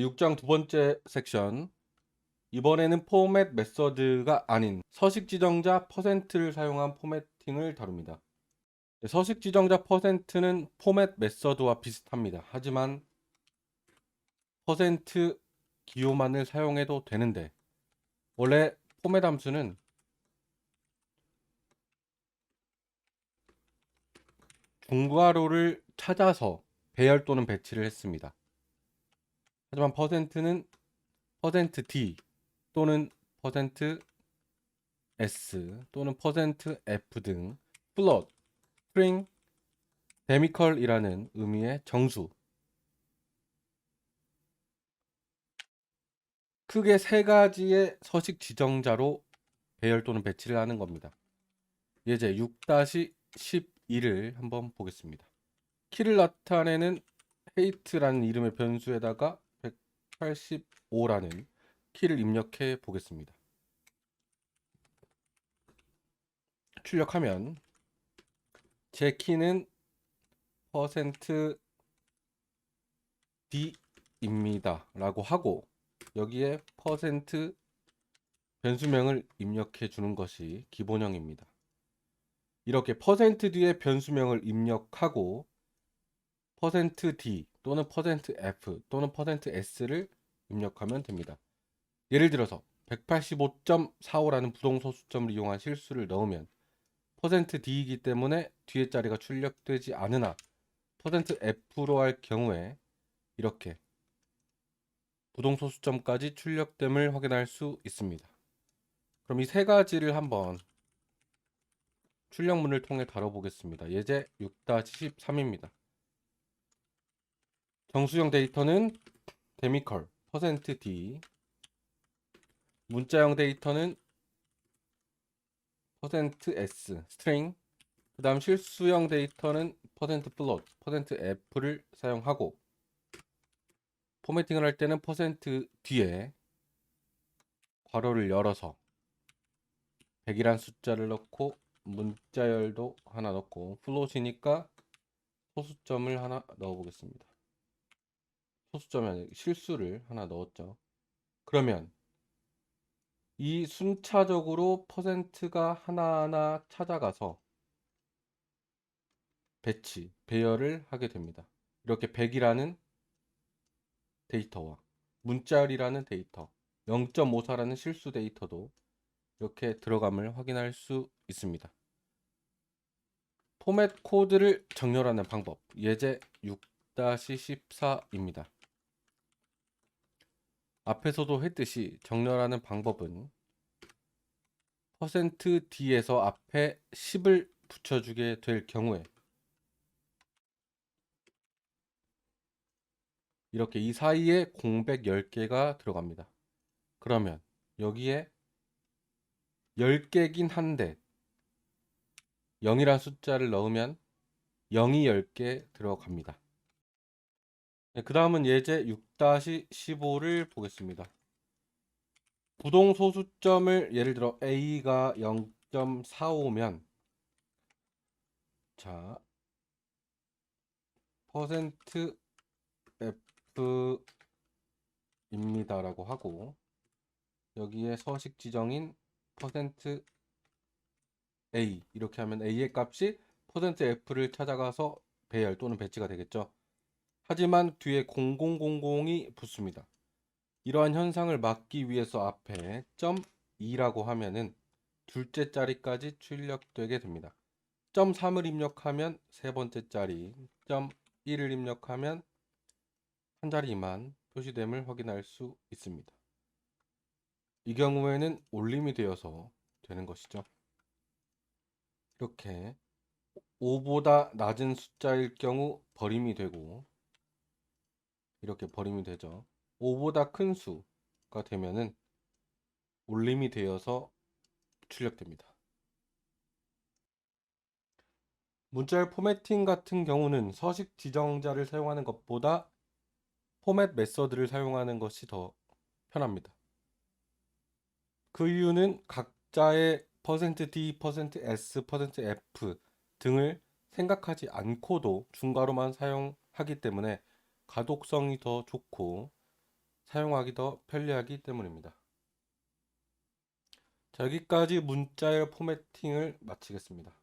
6장 두 번째 섹션. 이번에는 포맷 메서드가 아닌 서식 지정자 퍼센트를 사용한 포매팅을 다룹니다. 네, 서식 지정자 퍼센트는 포맷 메서드와 비슷합니다. 하지만 퍼센트 기호만을 사용해도 되는데 원래 포맷 함수는 중괄호를 찾아서 배열 또는 배치를 했습니다. 하지만 퍼센트는 퍼센트 %d 또는 퍼센트 %s 또는 퍼센트 %f 등 플롯, 스트링, 데미컬이라는 의미의 정수 크게 세 가지의 서식 지정자로 배열 또는 배치를 하는 겁니다. 예제 6-12를 한번 보겠습니다. 키를 나타내는 헤이트라는 이름의 변수에다가 185라는 키를 입력해 보겠습니다. 출력하면 제 키는 퍼센트 %d입니다 라고 하고 여기에 퍼센트 변수명을 입력해 주는 것이 기본형입니다. 이렇게 퍼센트 %d의 변수명을 입력하고 퍼센트 %d 또는 퍼센트 %f 또는 퍼센트 %s를 입력하면 됩니다. 예를 들어서 185.45라는 부동소 수점을 이용한 실수를 넣으면 퍼센트 %d이기 때문에 뒤에 자리가 출력되지 않으나 퍼센트 %f로 할 경우에 이렇게 부동소 수점까지 출력됨을 확인할 수 있습니다. 그럼 이 세 가지를 한번 출력문을 통해 다뤄보겠습니다. 예제 6-13입니다. 정수형 데이터는 데미컬 퍼센트 %d 문자형 데이터는 퍼센트 %s 스트링 그 다음 실수형 데이터는 퍼센트 플롯 퍼센트 %f를 사용하고 포매팅을 할 때는 퍼센트 뒤에 괄호를 열어서 100이란 숫자를 넣고 문자열도 하나 넣고 플롯이니까 소수점을 하나 넣어 보겠습니다. 소수점이 아니라 실수를 하나 넣었죠. 그러면 이 순차적으로 퍼센트가 하나하나 찾아가서 배치, 배열을 하게 됩니다. 이렇게 100이라는 데이터와 문자열이라는 데이터, 0.54라는 실수 데이터도 이렇게 들어감을 확인할 수 있습니다. 포맷 코드를 정렬하는 방법, 예제 6-14입니다. 앞에서도 했듯이 정렬하는 방법은 퍼센트 %d에서 앞에 10을 붙여주게 될 경우에 이렇게 이 사이에 공백 10개가 들어갑니다. 그러면 여기에 10개긴 한데 0이란 숫자를 넣으면 0이 10개 들어갑니다. 네, 그 다음은 예제 6-15를 보겠습니다. 부동 소수점을 예를 들어 a가 0.45면 자 퍼센트 f입니다라고 하고 여기에 서식 지정인 퍼센트 a 이렇게 하면 a의 값이 퍼센트 f를 찾아가서 배열 또는 배치가 되겠죠. 하지만 뒤에 0000이 붙습니다. 이러한 현상을 막기 위해서 앞에 .2라고 하면은 둘째 자리까지 출력되게 됩니다. .3을 입력하면 세 번째 자리, .1을 입력하면 한 자리만 표시됨을 확인할 수 있습니다. 이 경우에는 올림이 되어서 되는 것이죠. 이렇게 5보다 낮은 숫자일 경우 버림이 되고 이렇게 버림이 되죠. 5보다 큰 수가 되면은 올림이 되어서 출력됩니다. 문자열 포매팅 같은 경우는 서식 지정자를 사용하는 것보다 포맷 메서드를 사용하는 것이 더 편합니다. 그 이유는 각자의 %d, %s, %f 등을 생각하지 않고도 중괄호만 사용하기 때문에 가독성이 더 좋고 사용하기 더 편리하기 때문입니다. 자, 여기까지 문자열 포매팅을 마치겠습니다.